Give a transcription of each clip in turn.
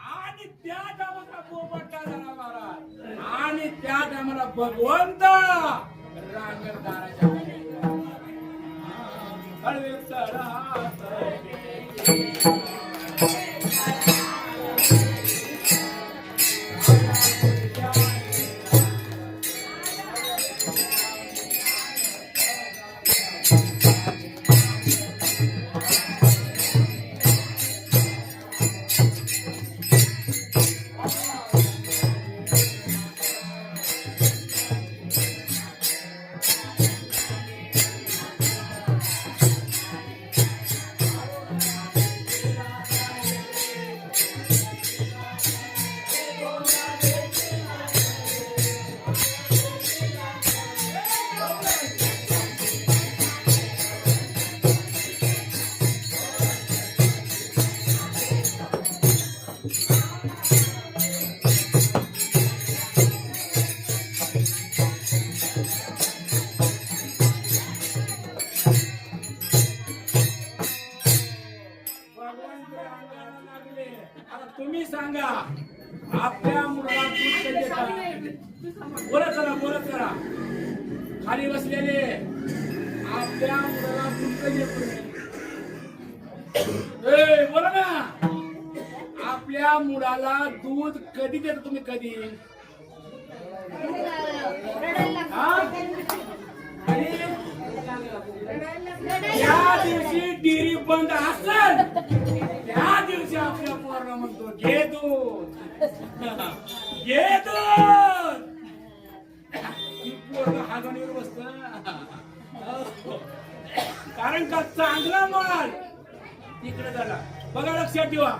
आणि त्या टायमाला पोपट झाला महाराज. आणि त्या टायमाला भगवंत रांगणदाराच्या तुम्ही सांगा. आपल्या मुलाला दूध कधी देता? बोलत करा बोलत करा खाली बसलेले. आपल्या मुलाला दूध कधी देतो बोला ना. आपल्या मुलाला दूध कधी देता तुम्ही कधी? हा? दिवशी डेअरी बंद असेल. त्या दिवशी आपल्या पोराला म्हणतो. घे दूध. घे दूध. हागणीवर बसत. कारण का चांगला माल. तिकडे झाला बघा लक्षात ठेवा.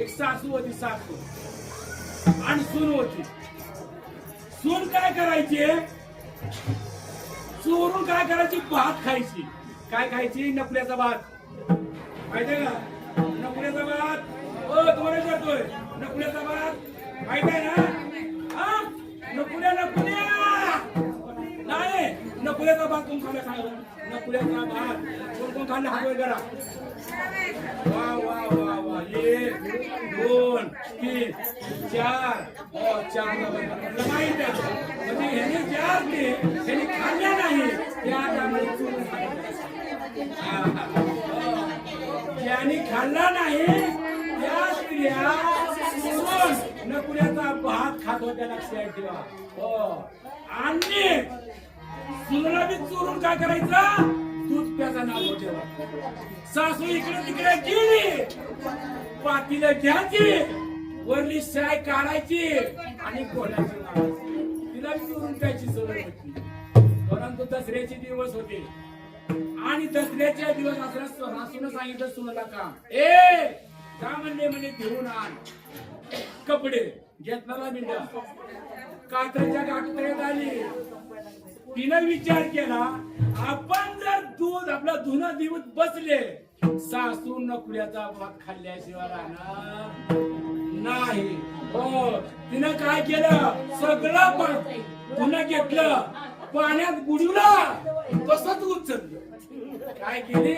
एक सासू होती सासू. आणि सून होती. सून काय करायची? चोरून काय करायची? भात खायची. काय खायची? नपल्याचा भात. माहितीये का? नकुल्याचा भात ओ तुम्हाला विचारतोय नकुल्याचा भात माहीत आहे ना? हा? नकुल्या नपुल्या नाही नकुल्याचा भात कोण खाल्ला सांग? नकुल्याचा भात कोण कोण खाल्ला? हा करा वा वा वा वा. एक दोन तीन चार. हो चार माहीत आहे. म्हणजे ह्याने चार ते ह्याने खाल्ल्या नाही त्या त्यामुळे चुरून खाल्ल्या. हा, हा. हो. ज्याने खाल्ला नाही. त्या स्त्रिया नकुऱ्याचा भात खात होत्या लक्षात ठेवा हो. आणि सुनला बी चोरून काय करायचं? दूध प्याचा नाव ठेवा. सासू इकडे तिकडे गेली. पातीला घ्यायची. वरली शाय काढायची आणि कोणाची नाव तिला चोरून प्यायची सवय होती. परंतु दसऱ्याचे दिवस होते. आणि दसऱ्याच्या दिवस असल्या रासून सांगितलं सुनला का ए का म्हणले म्हणजे घेऊन आण. कपडे घेतला मिळा कात्रच्या काकड्यात आली. तिनं विचार केला आपण जर दूध आपला धुणं दिवस बसले सासू नकुल्याचा भात खाल्ल्याशिवाय राहणार नाही. हो तिनं काय केलं? सगळं पण धुणं घेतलं. पाण्यात बुडवलं तसंच उचललं. काय केले?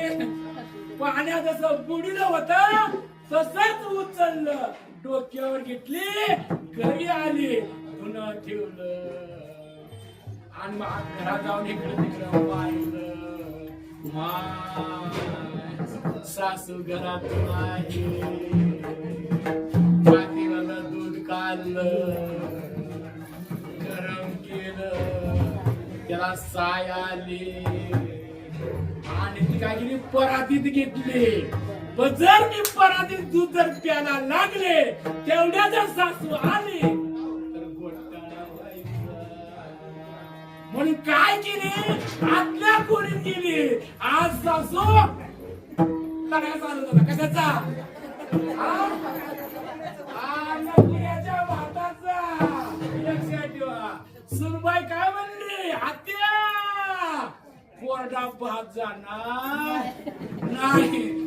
पाण्यात जसं बुडलं होत तसंच उचललं. डोक्यावर घेतली घरी आली धुणं ठेवलं. आणि मग घरात जाऊन इकडे तिकडं पाहिलं. सासू घरात नाही दूध काढलं. त्याला साय आली. आणि ती काय केली? परातीत घेतली. पण जर मी परातीत दूध जर प्यायला लागले तेवढ्या जर सासू आली तर म्हणून काय केली? आतल्या कोणी गेली. आज सासू लढा चालू कशाचा? कोरडा भात जाणार. नाही.